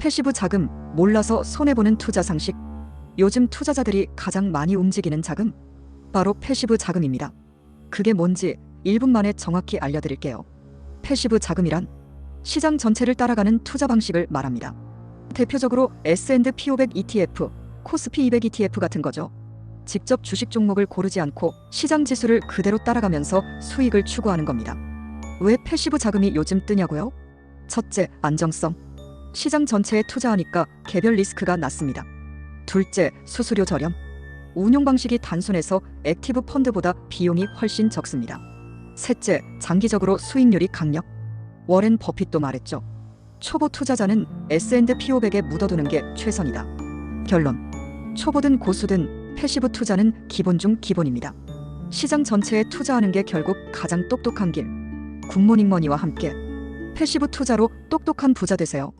패시브 자금, 몰라서 손해보는 투자 상식. 요즘 투자자들이 가장 많이 움직이는 자금? 바로 패시브 자금입니다. 그게 뭔지 1분 만에 정확히 알려드릴게요. 패시브 자금이란 시장 전체를 따라가는 투자 방식을 말합니다. 대표적으로 S&P 500 ETF, 코스피 200 ETF 같은 거죠. 직접 주식 종목을 고르지 않고 시장 지수를 그대로 따라가면서 수익을 추구하는 겁니다. 왜 패시브 자금이 요즘 뜨냐고요? 첫째, 안정성. 시장 전체에 투자하니까 개별 리스크가 낮습니다. 둘째, 수수료 저렴. 운용 방식이 단순해서 액티브 펀드보다 비용이 훨씬 적습니다. 셋째, 장기적으로 수익률이 강력. 워렌 버핏도 말했죠. 초보 투자자는 S&P 500에 묻어두는 게 최선이다. 결론. 초보든 고수든 패시브 투자는 기본 중 기본입니다. 시장 전체에 투자하는 게 결국 가장 똑똑한 길. 굿모닝 머니와 함께 패시브 투자로 똑똑한 부자 되세요.